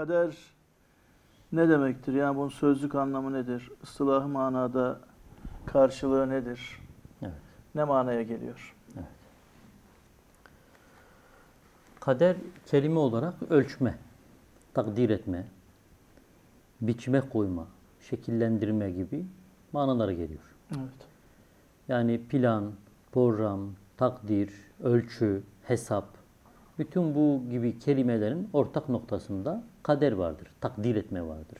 Kader ne demektir? Yani bunun sözlük anlamı nedir? Istılah manada karşılığı nedir? Evet. Ne manaya geliyor? Kader kelime olarak ölçme, takdir etme, biçime koyma, şekillendirme gibi manalara geliyor. Evet. Yani plan, program, takdir, ölçü, hesap, bütün bu gibi kelimelerin ortak noktasında kader vardır, takdir etme vardır.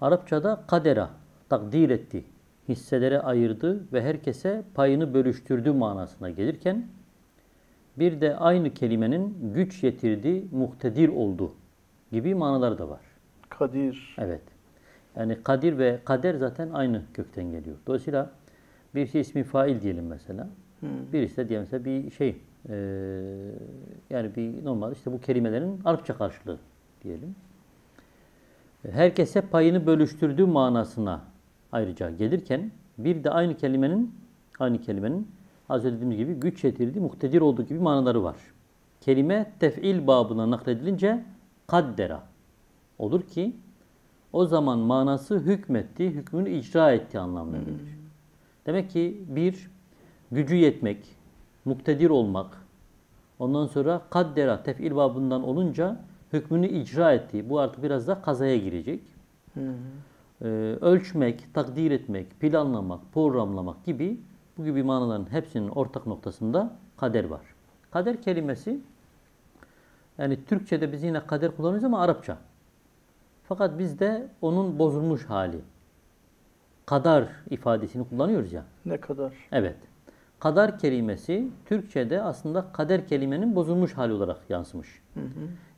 Arapçada kadera, takdir etti, hisselere ayırdı ve herkese payını bölüştürdü manasına gelirken, bir de aynı kelimenin güç yetirdi, muhtedir oldu gibi manalar da var. Kadir. Evet. Yani kadir ve kader zaten aynı kökten geliyor. Dolayısıyla birisi ismi fail diyelim mesela. Birisi de diyelim mesela bir şey eee, yani bir normal işte bu kelimelerin Arapça karşılığı diyelim. Herkese payını bölüştürdüğü manasına ayrıca gelirken bir de aynı kelimenin aynı kelimenin az önce dediğimiz gibi güç yetirdiği, muhtedir olduğu gibi manaları var. Kelime tef'il babına nakledilince kaddera olur ki o zaman manası hükmetti, hükmünü icra etti anlamına gelir. Demek ki bir, gücü yetmek, muktedir olmak, ondan sonra kaddera, tef'il babından olunca hükmünü icra etti. Bu artık biraz da kazaya girecek. Ee, ölçmek, takdir etmek, planlamak, programlamak gibi bu gibi manaların hepsinin ortak noktasında kader var. Kader kelimesi yani Türkçe'de biz yine kader kullanıyoruz ama Arapça. Fakat bizde onun bozulmuş hali. Kadar ifadesini kullanıyoruz ya. Ne kadar? Evet. Kadar kelimesi Türkçe'de aslında kader kelimenin bozulmuş hali olarak yansımış.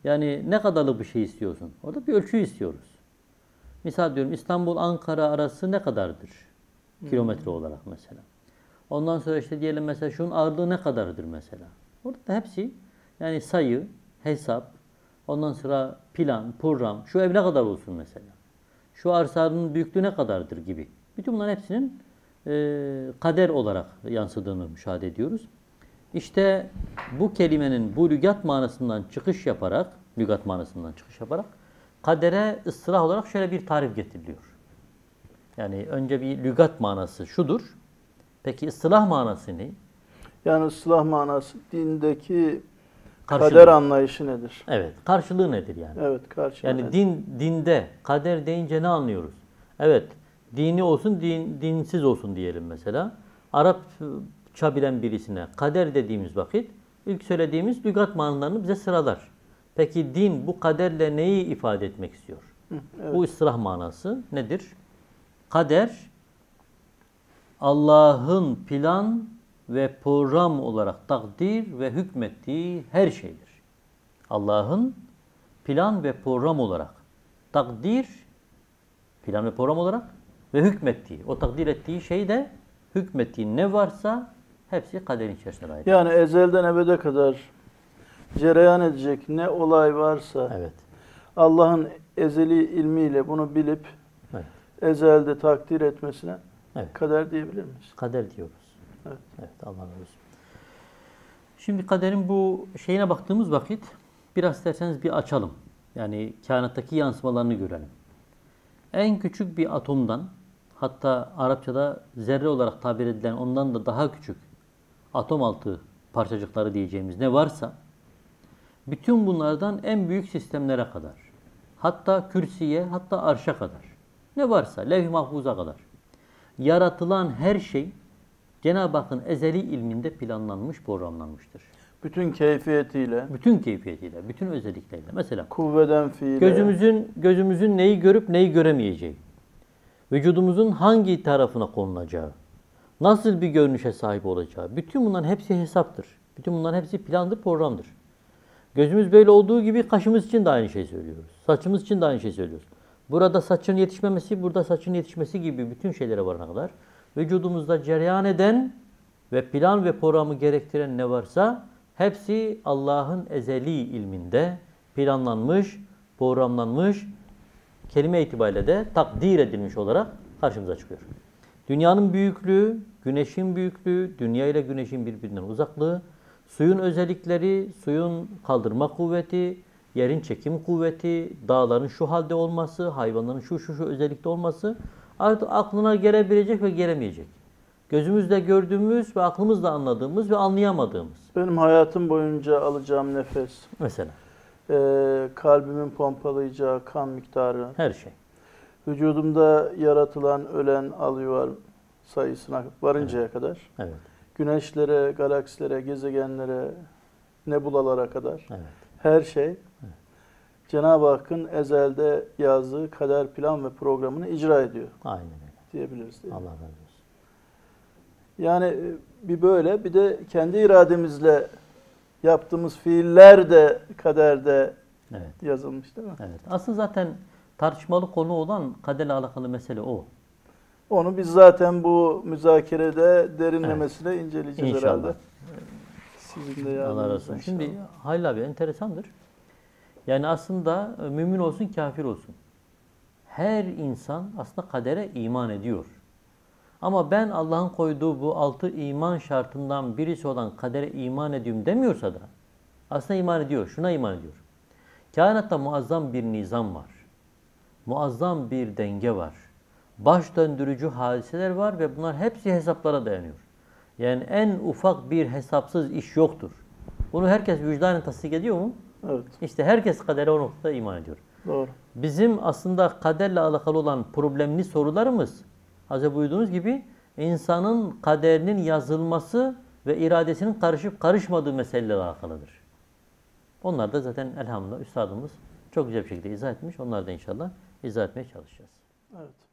Yani ne kadarlık bir şey istiyorsun? Orada bir ölçü istiyoruz. Misal diyorum İstanbul-Ankara arası ne kadardır? Kilometre olarak mesela. Ondan sonra işte diyelim mesela şunun ağırlığı ne kadardır mesela. Orada da hepsi yani sayı, hesap, ondan sonra plan, program, şu ev ne kadar olsun mesela. Şu arsanın büyüklüğü ne kadardır gibi. Bütün bunların hepsinin e, kader olarak yansıdığını müşahede ediyoruz. İşte bu kelimenin bu lügat manasından çıkış yaparak, lügat manasından çıkış yaparak kadere ıslah olarak şöyle bir tarif getiriliyor. Yani önce bir lügat manası şudur. Peki ıslah manası ne? Yani ıslah manası dindeki Karşılığı. kader anlayışı nedir? Evet. Karşılığı nedir yani? Evet karşı. Yani din dinde kader deyince ne anlıyoruz? Evet. Dini olsun, din, dinsiz olsun diyelim mesela. Arapça bilen birisine kader dediğimiz vakit ilk söylediğimiz lügat manalarını bize sıralar. Peki din bu kaderle neyi ifade etmek istiyor? Bu ıslah manası nedir? Kader Allah'ın plan ve program olarak takdir ve hükmettiği her şeydir. Allah'ın plan ve program olarak takdir, plan ve program olarak ve hükmettiği, o takdir ettiği şey de hükmettiği ne varsa hepsi kaderin içerisine ait. Yani ezelden ebede kadar cereyan edecek ne olay varsa Evet. Allah'ın ezeli ilmiyle bunu bilip Evet. ezelde takdir etmesine Evet. kader diyebilir miyiz? Kader diyoruz. Evet. Evet, Allah razı olsun. Şimdi kaderin bu şeyine baktığımız vakit biraz isterseniz bir açalım. Yani kainattaki yansımalarını görelim. En küçük bir atomdan hatta Arapçada zerre olarak tabir edilen ondan da daha küçük atom altı parçacıkları diyeceğimiz ne varsa bütün bunlardan en büyük sistemlere kadar hatta kürsüye hatta arşa kadar ne varsa levh-i mahfuza kadar yaratılan her şey Cenab-ı Hakk'ın ezeli ilminde planlanmış, programlanmıştır. Bütün keyfiyetiyle, Bütün keyfiyetiyle, bütün özellikleriyle. Mesela kuvveden fiile, gözümüzün gözümüzün neyi görüp neyi göremeyeceği, vücudumuzun hangi tarafına konulacağı, nasıl bir görünüşe sahip olacağı, bütün bunların hepsi hesaptır. Bütün bunların hepsi plandır, programdır. Gözümüz böyle olduğu gibi kaşımız için de aynı şey söylüyoruz. Saçımız için de aynı şey söylüyoruz. Burada saçın yetişmemesi, burada saçın yetişmesi gibi bütün şeylere varana kadar vücudumuzda cereyan eden ve plan ve programı gerektiren ne varsa hepsi Allah'ın ezeli ilminde planlanmış, programlanmış, kelime itibariyle de takdir edilmiş olarak karşımıza çıkıyor. Dünyanın büyüklüğü, güneşin büyüklüğü, dünya ile güneşin birbirinden uzaklığı, suyun özellikleri, suyun kaldırma kuvveti, yerin çekim kuvveti, dağların şu halde olması, hayvanların şu şu şu özellikte olması artık aklına gelebilecek ve gelemeyecek. Gözümüzle gördüğümüz ve aklımızla anladığımız ve anlayamadığımız. Benim hayatım boyunca alacağım nefes, Mesela e, kalbimin pompalayacağı kan miktarı, her şey. vücudumda yaratılan ölen alüvar sayısına varıncaya kadar, Evet, güneşlere, galaksilere, gezegenlere, nebulalara kadar evet. her şey Cenab-ı Hakk'ın ezelde yazdığı kader plan ve programını icra ediyor Aynen öyle. diyebiliriz. Değil mi? Allah razı olsun. Yani e, bir böyle bir de kendi irademizle yaptığımız fiiller de kaderde Evet. yazılmış değil mi? Evet. Aslında zaten tartışmalı konu olan kaderle alakalı mesele o. Onu biz zaten bu müzakerede derinlemesine inceleyeceğiz İnşallah. herhalde. Sizin de Allah razı olsun. Şimdi Halil abi enteresandır. Yani aslında e, mümin olsun kafir olsun. Her insan aslında kadere iman ediyor. Ama ben Allah'ın koyduğu bu altı iman şartından birisi olan kadere iman ediyorum demiyorsa da aslında iman ediyor. Şuna iman ediyor. Kainatta muazzam bir nizam var. Muazzam bir denge var. Baş döndürücü hadiseler var ve bunlar hepsi hesaplara dayanıyor. Yani en ufak bir hesapsız iş yoktur. Bunu herkes vicdanen tasdik ediyor mu? Evet, İşte herkes kadere o noktada iman ediyor. doğru. Bizim aslında kaderle alakalı olan problemli sorularımız az önce buyurduğunuz gibi insanın kaderinin yazılması ve iradesinin karışıp karışmadığı meselelerle alakalıdır. Onlar da zaten elhamdülillah üstadımız çok güzel bir şekilde izah etmiş. Onlar da inşallah izah etmeye çalışacağız. Evet.